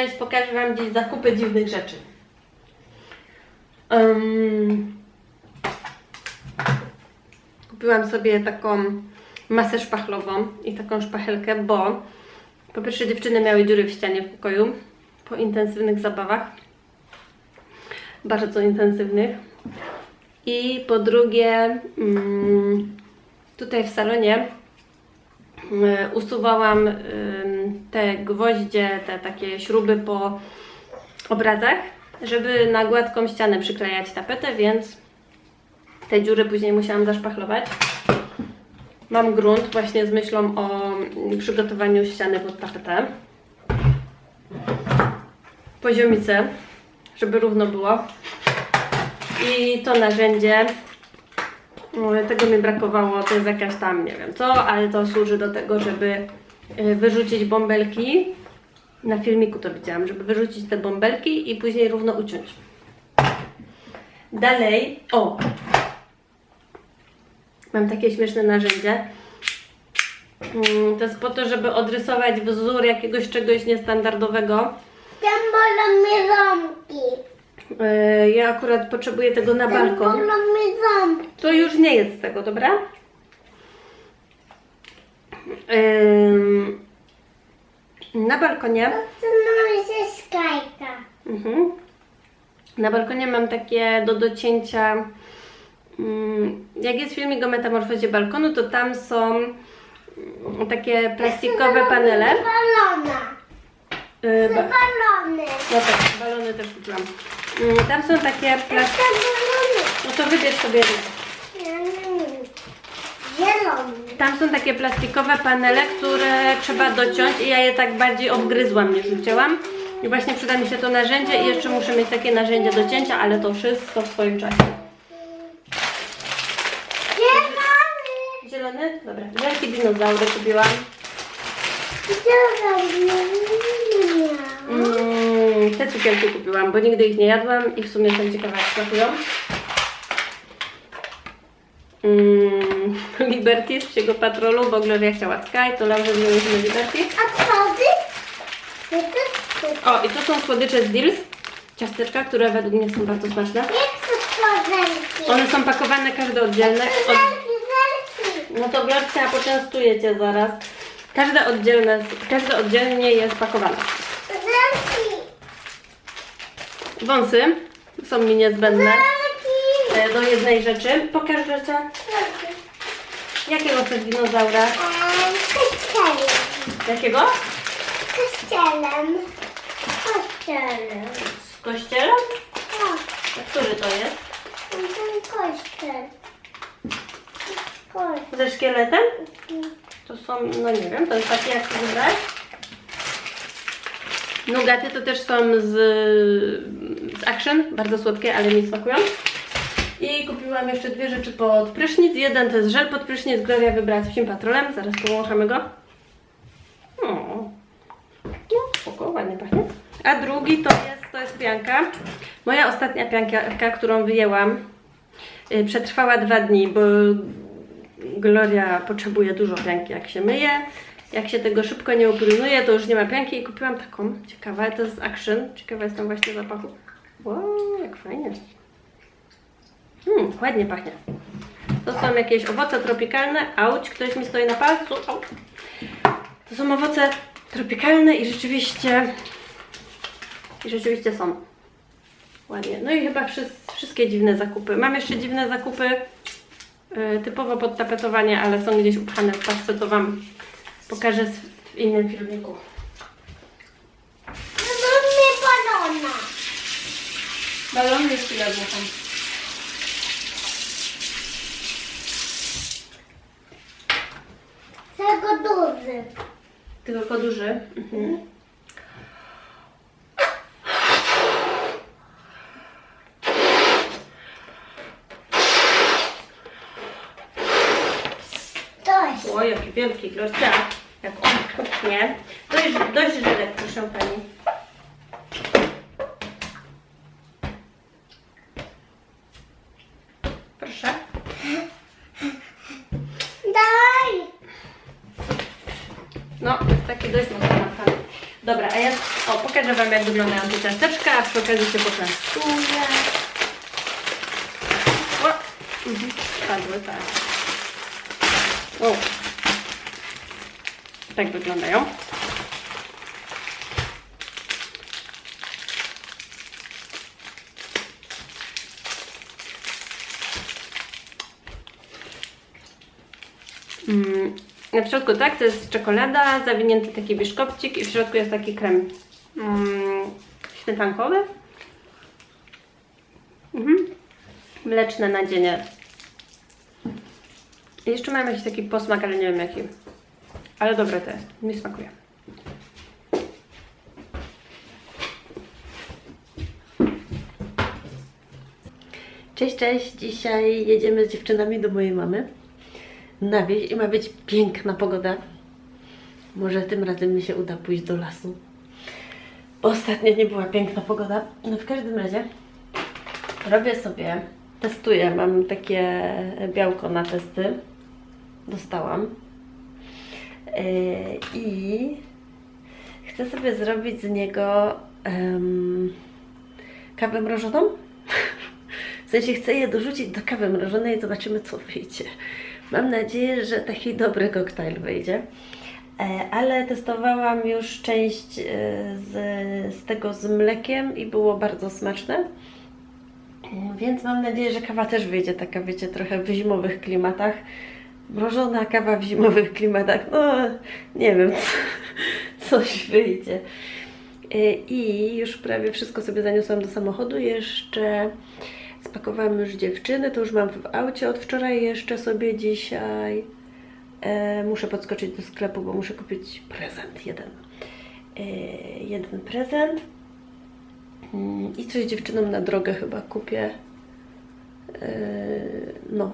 część pokażę Wam gdzieś zakupy dziwnych rzeczy. Ym, kupiłam sobie taką masę szpachlową i taką szpachelkę, bo po pierwsze dziewczyny miały dziury w ścianie w pokoju po intensywnych zabawach. Bardzo intensywnych. I po drugie, mm, tutaj w salonie y, usuwałam te gwoździe, te takie śruby po obrazach, żeby na gładką ścianę przyklejać tapetę, więc te dziury później musiałam zaszpachlować. Mam grunt właśnie z myślą o przygotowaniu ściany pod tapetę. Poziomicę, żeby równo było. I to narzędzie, no, tego mi brakowało, to jest jakaś tam, nie wiem co, ale to służy do tego, żeby wyrzucić bąbelki. Na filmiku to widziałam, żeby wyrzucić te bąbelki i później równo uciąć. Dalej, o! Mam takie śmieszne narzędzie. Mm, To jest po to, żeby odrysować wzór jakiegoś czegoś niestandardowego. Tam bolą mnie ząbki. Yy, Ja akurat potrzebuję tego na Tam balkon. bolą mnie ząbki. To już nie jest z tego, dobra? Ym, na balkonie. Skajka. Mhm. Na balkonie mam takie do docięcia. mm, Jak jest filmik o metamorfozie balkonu, to tam są mm, takie plastikowe panele. Balona. Yy, ba- Balony. no tak, balony też kupiłam. Mm, Tam są takie plastikowe. No to wybierz sobie. Zielony. Tam są takie plastikowe panele, które trzeba dociąć i ja je tak bardziej obgryzłam niż ucięłam. I właśnie przyda mi się to narzędzie i jeszcze muszę mieć takie narzędzie do cięcia, ale to wszystko w swoim czasie. Zielony. Zielony? Dobra. Wielkie dinozaury kupiłam. Mm, te cukierki kupiłam, bo nigdy ich nie jadłam i w sumie jestem ciekawa jak smakują. Mm, Liberty z psiego patrolu, bo Gloria chciała Sky, to Laurze wzięłyśmy Liberty. A jest O, i to są słodycze z Deals. Ciasteczka, które według mnie są bardzo smaczne. Jak są? One są pakowane każde oddzielne. Od... No to Glorcia, poczęstuję Cię zaraz. Każde oddzielne, każde oddzielnie jest pakowane. Wąsy są mi niezbędne do jednej rzeczy. Pokaż Zerki. jakiego chcesz dinozaura? Kościelem. Jakiego? Kościelem. Kościelem. Z kościelem? O, A który to jest? ten kościel. Kościel. Ze szkieletem? To są, no nie wiem, to jest takie jak wybrać. Nugaty to też są z, z Action, bardzo słodkie, ale mi smakują. I kupiłam jeszcze dwie rzeczy pod prysznic. Jeden to jest żel pod prysznic, Gloria wybrała z patrolem, zaraz powąchamy go. O, no spoko, ładnie pachnie. A drugi to jest, to jest pianka. Moja ostatnia pianka, którą wyjęłam, y, przetrwała dwa dni, bo Gloria potrzebuje dużo pianki jak się myje. Jak się tego szybko nie upilnuje, to już nie ma pianki i kupiłam taką. Ciekawa, to jest Action. Ciekawa jestem właśnie zapachu. Wow, jak fajnie. Hmm, ładnie pachnie. To są jakieś owoce tropikalne. Auć, ktoś mi stoi na palcu. Au. To są owoce tropikalne i rzeczywiście i rzeczywiście są ładnie. No i chyba wszys- wszystkie dziwne zakupy. Mam jeszcze dziwne zakupy y, typowo pod tapetowanie, ale są gdzieś upchane w paczce, to Wam pokażę w innym filmiku. Mamy balona. Balony już chwilę Tego duży. Tylko duży. Mhm. Dość. O, jaki wielki glościa. Jak on kuchnie. Dość, dość żylek, proszę Pani. Daj. No, jest taki dość mocno. Dobra, a ja o, pokażę Wam jak wyglądają te ciasteczka, a przy okazji się poklastuję. O! Mhm, spadły, tak. Wow. Tak wyglądają. Na środku tak, to jest czekolada, zawinięty taki biszkopcik i w środku jest taki krem mm, śmietankowy. Mhm. Mleczne nadzienie. Jeszcze mam jakiś taki posmak, ale nie wiem jaki. Ale dobre to jest, mi smakuje. Cześć, cześć. Dzisiaj jedziemy z dziewczynami do mojej mamy na wieś i ma być piękna pogoda. Może tym razem mi się uda pójść do lasu. Ostatnio nie była piękna pogoda. No w każdym razie robię sobie, testuję. Mam takie białko na testy. Dostałam. Yy, I chcę sobie zrobić z niego kawę mrożoną. W sensie chcę je dorzucić do kawy mrożonej i zobaczymy, co wyjdzie. Mam nadzieję, że taki dobry koktajl wyjdzie. E, Ale testowałam już część e, z, z tego z mlekiem i było bardzo smaczne. E, Więc mam nadzieję, że kawa też wyjdzie taka, wiecie, trochę w zimowych klimatach. Mrożona kawa w zimowych klimatach, no nie wiem, coś wyjdzie. I już prawie wszystko sobie zaniosłam do samochodu. Jeszcze spakowałam już dziewczyny, to już mam w aucie od wczoraj. Jeszcze sobie dzisiaj e, muszę podskoczyć do sklepu, bo muszę kupić prezent jeden. E, jeden prezent. Mm, I coś dziewczynom na drogę chyba kupię. E, no.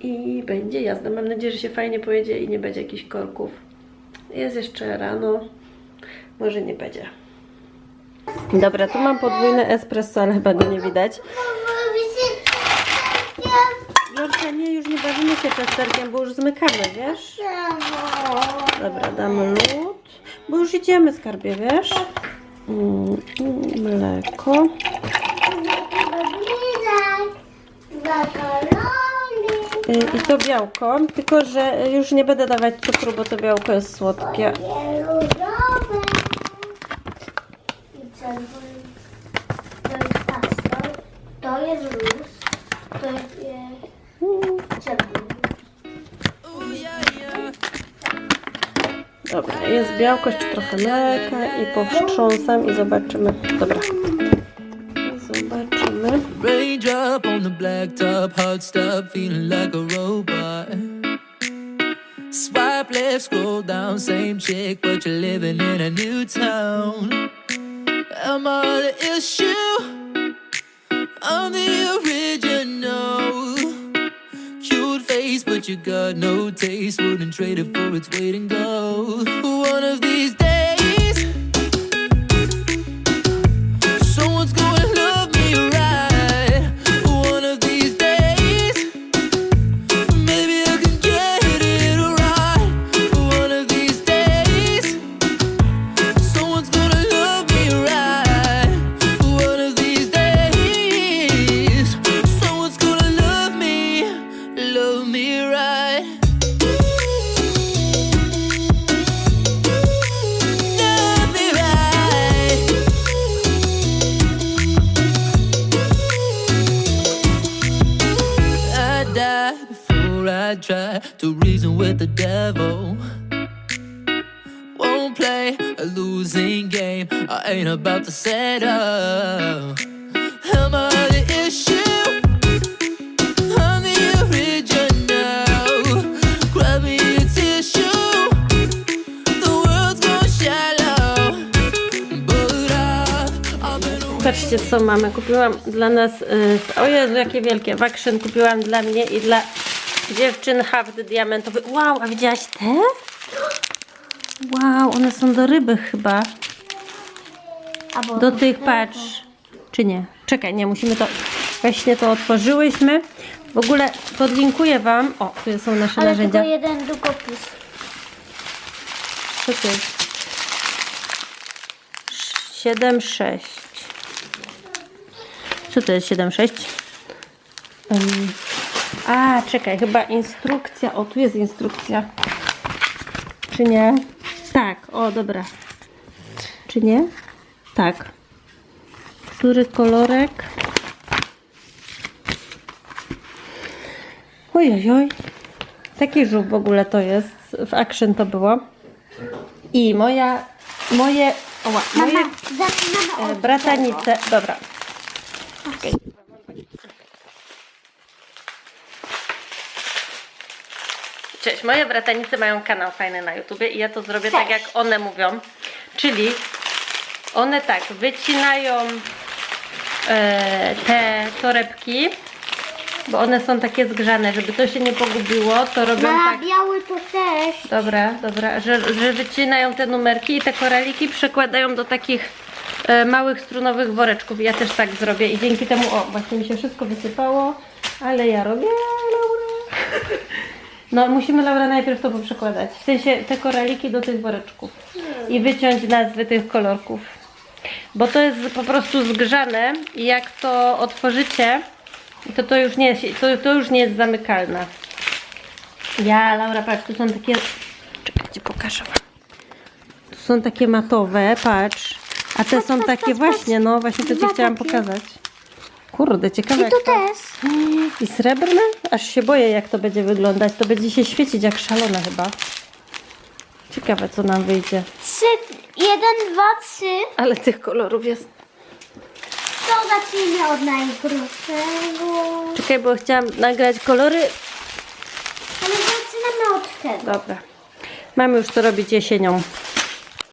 I będzie jazda. Mam nadzieję, że się fajnie pojedzie i nie będzie jakichś korków. Jest jeszcze rano. Może nie będzie. Dobra, tu mam podwójne espresso, ale chyba go nie widać. Jorka, nie, już nie bawimy się testerkiem, bo już zmykamy, wiesz? Dobra, damy lód, bo już idziemy, skarbie, wiesz? Mm, mleko. Y, I to białko, tylko że już nie będę dawać cukru, bo to białko jest słodkie. To jest luz, to jest e, ciemny. Dobra, jest białko, jeszcze trochę mleka i powstrząsam i zobaczymy. Dobra. Zobaczymy. Raindrop on the blacktop, hot stuff, feeling like a robot. Swipe left, scroll down, same chick, but you're living in a new town. Am I the issue? I'm the original. Cute face, but you got no taste. Wouldn't trade it for its weight in gold. One of these days. With the devil. Won't play a losing game. I ain't about to. Am I the issue? Patrzcie, co mamy. Kupiłam dla nas. Yy, o Jezu, jakie wielkie. Wakszyn kupiłam dla mnie i dla dziewczyn hafty diamentowy. Wow, a widziałaś te? Wow, one są do ryby chyba. Albo Do tych, patrz. Czy nie? Czekaj, nie, musimy to... Właśnie to otworzyłyśmy. W ogóle podlinkuję Wam. O, tu są nasze Ale narzędzia. tylko jeden długopis. Co to jest? 7, 6. Co to jest 7, 6? Um, a, czekaj, chyba instrukcja. O, tu jest instrukcja. Czy nie? Tak, o, dobra. Czy nie? Tak. Który kolorek? Ojojoj. Taki żółw w ogóle to jest. W Action to było. I moja, moje, oła, moje Mama, zaczynamy e, bratanice, dobra. Cześć, moje bratanice mają kanał fajny na YouTubie i ja to zrobię tak jak one mówią. Czyli one tak wycinają e, te torebki, bo one są takie zgrzane, żeby to się nie pogubiło, to robią Na tak. biały to też. Dobra, dobra, że, że wycinają te numerki i te koraliki przekładają do takich e, małych strunowych woreczków. Ja też tak zrobię i dzięki temu, o, właśnie mi się wszystko wysypało, ale ja robię, Laura. No, musimy Laura najpierw to poprzekładać. W sensie te koraliki do tych woreczków i wyciąć nazwy tych kolorków. Bo to jest po prostu zgrzane i jak to otworzycie, to to już nie jest, to, to już nie jest zamykalne. Ja, Laura, patrz, tu są takie. Czekajcie, pokażę wam. Tu są takie matowe, patrz. A te są patrz, takie patrz, właśnie, no właśnie to ci Dwa chciałam takie. pokazać. Kurde, ciekawe I jak tu to... też. I srebrne? Aż się boję jak to będzie wyglądać. To będzie się świecić jak szalone chyba. Ciekawe co nam wyjdzie. Trzy, jeden, dwa, trzy. Ale tych kolorów jest. To zacznijmy od najgrubszego. Czekaj, bo chciałam nagrać kolory. Ale zaczynamy od tego. Dobra. Mamy już to robić jesienią.